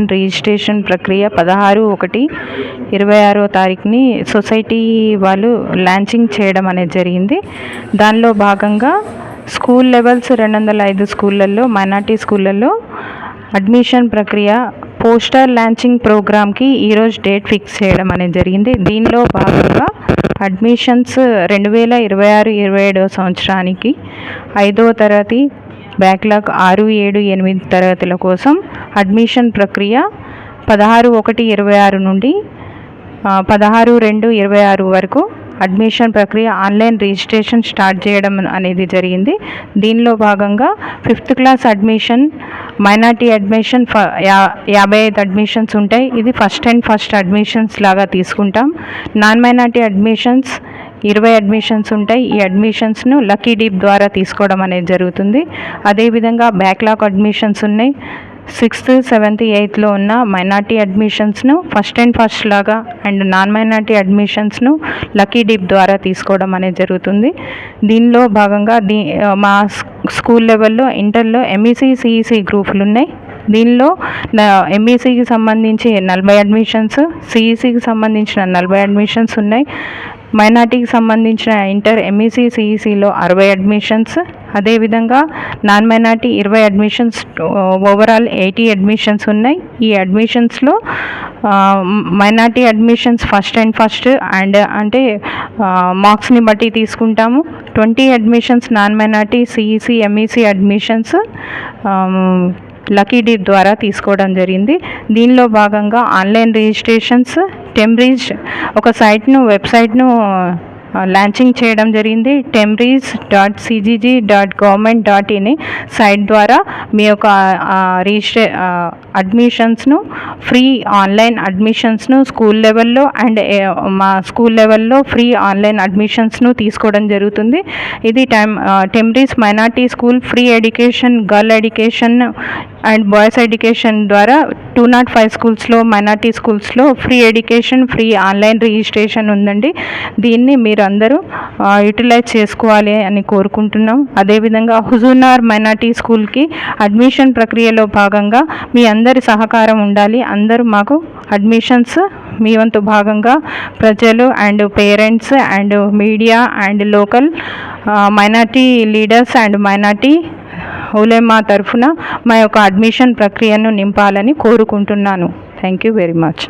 Registration ప్రక్రియ పదహారు ఒకటి ఇరవై ఆరో తారీఖుని సొసైటీ వాళ్ళు లాంచింగ్ చేయడం అనేది జరిగింది. దానిలో భాగంగా స్కూల్ లెవెల్స్ రెండు వందల ఐదు స్కూళ్ళల్లో మైనార్టీ స్కూళ్ళల్లో అడ్మిషన్ ప్రక్రియ పోస్టర్ లాంచింగ్ ప్రోగ్రామ్కి ఈరోజు డేట్ ఫిక్స్ చేయడం అనేది జరిగింది. దీనిలో భాగంగా అడ్మిషన్స్ రెండు వేల ఇరవై ఆరు ఇరవై ఏడవ సంవత్సరానికి ఐదవ తరగతి బ్యాక్లాగ్ ఆరు ఏడు ఎనిమిది తరగతుల కోసం అడ్మిషన్ ప్రక్రియ పదహారు ఒకటి ఇరవై ఆరు నుండి పదహారు రెండు ఇరవై ఆరు వరకు అడ్మిషన్ ప్రక్రియ ఆన్లైన్ రిజిస్ట్రేషన్ స్టార్ట్ చేయడం అనేది జరిగింది. దీనిలో భాగంగా fifth class admission minority admission ఫ యాభై ఐదు అడ్మిషన్స్ ఉంటాయి. ఇది ఫస్ట్ అండ్ ఫస్ట్ అడ్మిషన్స్ లాగా తీసుకుంటాం. నాన్ మైనార్టీ అడ్మిషన్స్ ఇరవై అడ్మిషన్స్ ఉంటాయి. ఈ అడ్మిషన్స్ను లక్కీ డీప్ ద్వారా తీసుకోవడం అనేది జరుగుతుంది. అదేవిధంగా బ్యాక్లాగ్ అడ్మిషన్స్ ఉన్నాయి. సిక్స్త్ సెవెంత్ ఎయిత్లో ఉన్న మైనార్టీ అడ్మిషన్స్ను ఫస్ట్ అండ్ ఫస్ట్ లాగా అండ్ నాన్ మైనార్టీ అడ్మిషన్స్ను లక్కీ డీప్ ద్వారా తీసుకోవడం అనేది జరుగుతుంది. దీనిలో భాగంగా దీ మా స్కూల్ లెవెల్లో ఇంటర్లో ఎంఈసీ సిఈసీ గ్రూపులు ఉన్నాయి. దీనిలో ఎంఈసీకి సంబంధించి నలభై అడ్మిషన్స్ సిఈసికి సంబంధించిన నలభై అడ్మిషన్స్ ఉన్నాయి. మైనార్టీకి సంబంధించిన ఇంటర్ ఎంఈసీ సిఈసిలో అరవై అడ్మిషన్స్ అదేవిధంగా నాన్ మైనార్టీ ఇరవై అడ్మిషన్స్ ఓవరాల్ ఎయిటీ అడ్మిషన్స్ ఉన్నాయి. ఈ అడ్మిషన్స్లో minority admissions first and first and అంటే మార్క్స్ని బట్టి తీసుకుంటాము. Twenty admissions non minority CEC MEC admissions lucky dip ద్వారా తీసుకోవడం జరిగింది. దీనిలో భాగంగా ఆన్లైన్ రిజిస్ట్రేషన్స్ టెంబ్రీజ్ ఒక సైట్ను వెబ్సైట్ను లాంచింగ్ చేయడం జరిగింది. TMREIS dot CGG dot government dot in site ద్వారా మీ యొక్క రిజిస్ట్రే అడ్మిషన్స్ను ఫ్రీ ఆన్లైన్ అడ్మిషన్స్ను స్కూల్ లెవెల్లో అండ్ మా స్కూల్ లెవెల్లో ఫ్రీ ఆన్లైన్ అడ్మిషన్స్ను తీసుకోవడం జరుగుతుంది. ఇది time TMREIS minority school free education girl education and boys education ద్వారా టూ నాట్ ఫైవ్ స్కూల్స్లో మైనార్టీ స్కూల్స్లో free education free online registration ఉందండి. దీన్ని మీరు అందరూ యూటిలైజ్ చేసుకోవాలి అని కోరుకుంటున్నాం. అదేవిధంగా హుజూనార్ మైనార్టీ స్కూల్కి అడ్మిషన్ ప్రక్రియలో భాగంగా మీ అందరి సహకారం ఉండాలి. అందరూ మాకు అడ్మిషన్స్ మీ వంతు భాగంగా ప్రజలు and parents and media and local minority leaders and minority Ulema తరఫున మా యొక్క అడ్మిషన్ ప్రక్రియను నింపాలని కోరుకుంటున్నాను. Thank you very much